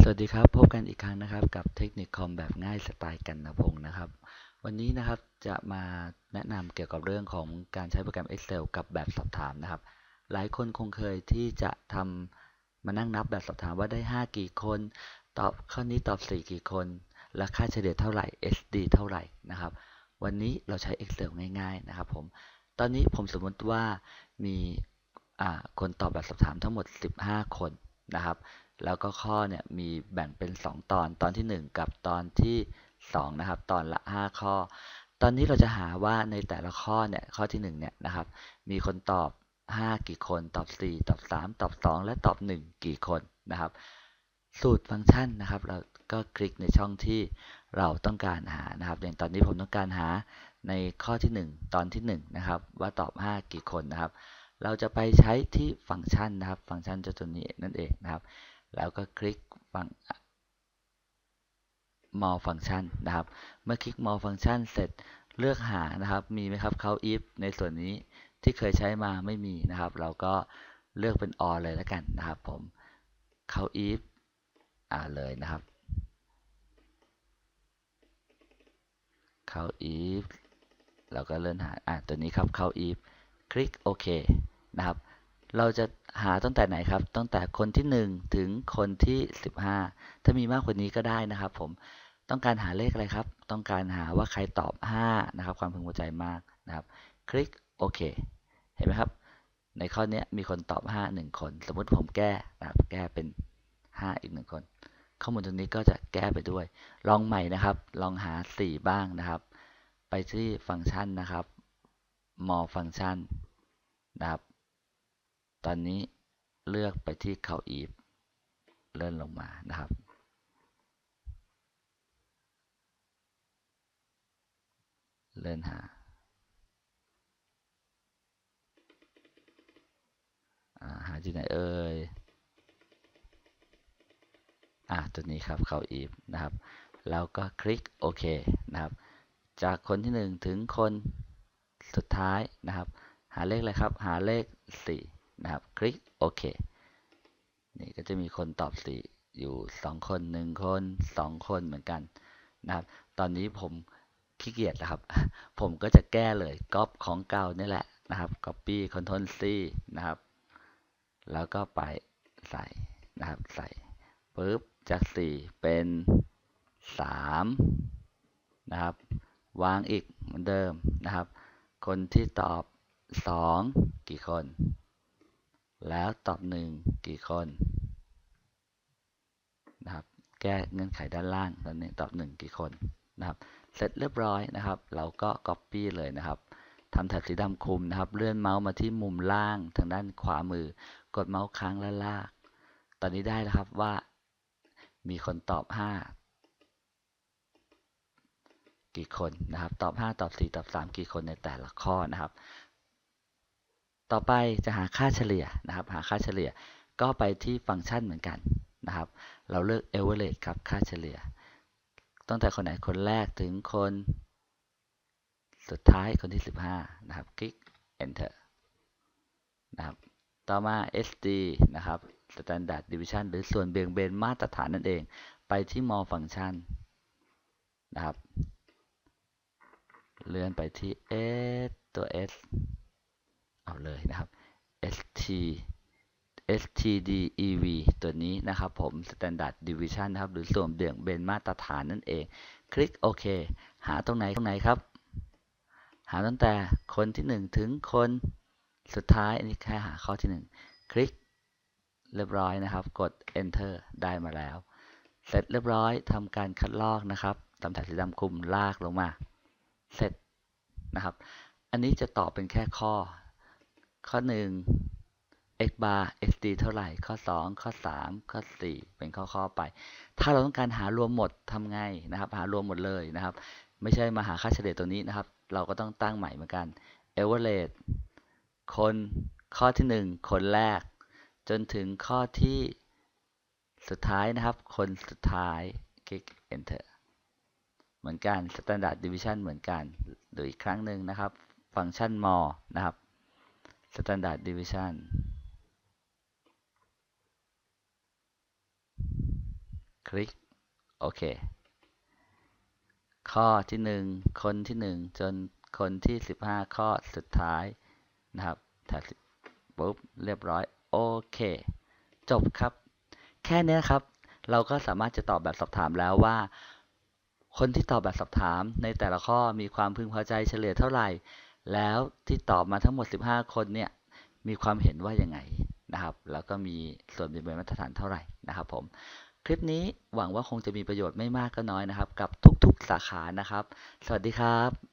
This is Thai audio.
สวัสดีครับ พบกันอีกครั้งนะครับ กับเทคนิคคอมแบบง่ายสไตล์กันนพงศ์นะครับ วันนี้นะครับจะมาแนะนำเกี่ยวกับเรื่องของการใช้โปรแกรม Excel กับแบบสอบถามนะครับ หลายคนคงเคยที่จะทำมานั่งนับแบบสอบถามว่าได้ 5 กี่คน ตอบข้อนี้ตอบ 4 กี่คน และค่าเฉลี่ยเท่าไหร่ SD เท่าไหร่นะครับ วันนี้เราใช้ Excel ง่าย ๆ นะครับผม ตอนนี้ผมสมมติว่ามีคนตอบแบบสอบถามทั้งหมด 15 คนนะครับ แล้วก็ข้อเนี่ยมีแบ่งเป็น 2 ตอนตอนที่ 1 กับตอนที่2นะครับตอนละ 5 ข้อ ตอนนี้เราจะหาว่าในแต่ละข้อเนี่ยข้อที่1เนี่ยนะครับมีคนตอบ 5 กี่คนตอบ 4 ตอบ 3 ตอบ 2 และตอบ 1 กี่คนนะครับ สูตรฟังก์ชันนะครับ เราก็คลิกในช่องที่เราต้องการหานะครับ อย่างตอนนี้ผมต้องการหาในข้อที่ 1 ตอนที่ 1 นะครับ ว่าตอบ 5 กี่คนนะครับ เราจะไปใช้ที่ฟังก์ชันนะครับ ฟังก์ชันจ้าตัวนี้นั่นเองนะครับ แล้วก็คลิกฟัง more function นะครับ เมื่อคลิก more function เสร็จเลือกหานะครับ มีไหมครับ count if ในส่วนนี้ที่เคยใช้มาไม่มีนะครับ เราก็เลือกเป็น all เลยแล้วกันนะครับผม count if อ่าเลยนะครับ count if เราก็เลื่อนหาอ่าตัวนี้ครับ count if คลิกโอเคนะครับ เราจะหาตั้งแต่ไหนครับ ตั้งแต่คนที่ 1 ถึงคนที่ 15 ถ้ามีมากกว่านี้ก็ได้นะครับผม ต้องการหาเลขอะไรครับ ต้องการหาว่าใครตอบ 5 นะครับ ความพึงพอใจมากนะครับ คลิกโอเค เห็นไหมครับ ในข้อนี้มีคนตอบ 5 1 คน สมมติผมแก้นะครับ แก้เป็น 5 อีก 1 คน ข้อมูลตรงนี้ก็จะแก้ไปด้วย ลองใหม่นะครับ ลองหา 4 บ้างนะครับ ไปที่ฟังก์ชันนะครับ more function นะครับ ตอนนี้เลือกไปที่เขาอีฟเลื่อนลงมานะครับ เลื่อนหาหาที่ไหนเอ่ย อ่าตัวนี้ครับเขาอีฟนะครับ แล้วก็คลิกโอเคนะครับ จากคนที่ 1 ถึงคนสุดท้ายนะครับ หาเลขอะไรครับ หาเลข 4 นะครับ คลิกโอเค นี่ก็จะมีคนตอบ4อยู่2คน1คน2คนเหมือนกันนะครับ ตอนนี้ผมขี้เกียจแล้วครับ ผมก็จะแก้เลยก๊อปของเก่านี่แหละนะครับ Copy Ctrl C นะครับ แล้วก็ไปใส่นะครับ ใส่ปุ๊บจาก4เป็น3นะครับ วางอีกเหมือนเดิมนะครับ คนที่ตอบ2กี่คน แล้วตอบหนึ่งกี่คนนะครับ แก้เงื่อนไขด้านล่างตอนนี้ตอบหนึ่งกี่คนนะครับ เสร็จเรียบร้อยนะครับ เราก็ Copy เลยนะครับทำแถบสีดำคุมนะครับ เลื่อนเมาส์มาที่มุมล่างทางด้านขวามือ กดเมาส์ค้างและลาก ตอนนี้ได้แล้วครับว่ามีคนตอบ 5 กี่คนนะครับ ตอบ 5 ตอบ 4 ตอบ 3 กี่คนในแต่ละข้อนะครับ ต่อไปจะหาค่าเฉลี่ยนะครับ หาค่าเฉลี่ยก็ไปที่ฟังก์ชันเหมือนกันนะครับ เราเลือก average ครับ ค่าเฉลี่ย ตั้งแต่คนไหนคนแรกถึงคน สุดท้ายคนที่ 15 นะครับ คลิก enter นะครับ ต่อมา SD นะครับ standard deviation หรือส่วนเบี่ยงเบนมาตรฐานนั่นเอง ไปที่ more function นะครับ เลื่อนไปที่ S ตัว S เอาเลยนะครับ st stdev ตัวนี้นะครับผม standard deviation นะครับ หรือส่วนเบี่ยงเบนมาตรฐานนั่นเอง คลิกโอเค หาตรงไหนตรงไหนครับ หาตั้งแต่คนที่ 1 ถึงคนสุดท้าย อันนี้แค่หาข้อที่ 1 คลิกเรียบร้อยนะครับ กด enter ได้มาแล้ว เสร็จเรียบร้อยทำการคัดลอกนะครับตำแถบสีดำคุมลากลงมา เสร็จนะครับ อันนี้จะตอบเป็นแค่ข้อ ข้อ 1 x bar xd เท่าไหร่ ข้อ 2 ข้อ 3 ข้อ 4 เป็นข้อข้อไป ถ้าเราต้องการหารวมหมดทำไงนะครับ หารวมหมดเลยนะครับ ไม่ใช่มาหาค่าเฉลี่ยตัวนี้นะครับ เราก็ต้องตั้งใหม่เหมือนกัน average คนข้อที่ 1 คนแรก จนถึงข้อที่สุดท้ายนะครับ คนสุดท้าย คลิก enter เหมือนกัน standard deviation เหมือนกัน ดูอีกครั้งหนึ่งนะครับ ฟังก์ชัน more นะครับ Standard Deviation ลิก โอเค ข้อที่หนึ่งคนที่หนึ่งจนคนที่สิบห้าข้อสุดท้ายนะครับแถบปุ๊บ เรียบร้อย โอเค จบครับ แค่นี้ครับ เราก็สามารถจะตอบแบบสอบถามแล้วว่า คนที่ตอบแบบสอบถามในแต่ละข้อมีความพึงพอใจเฉลี่ยเท่าไหร่ แล้วที่ตอบมาทั้งหมด 15 คนเนี่ยมีความเห็นว่ายังไงนะครับ แล้วก็มีส่วนเป็นมาตรฐานเท่าไหร่นะครับผมคลิปนี้หวังว่าคงจะมีประโยชน์ไม่มากก็น้อยนะครับ กับทุกๆสาขานะครับ สวัสดีครับ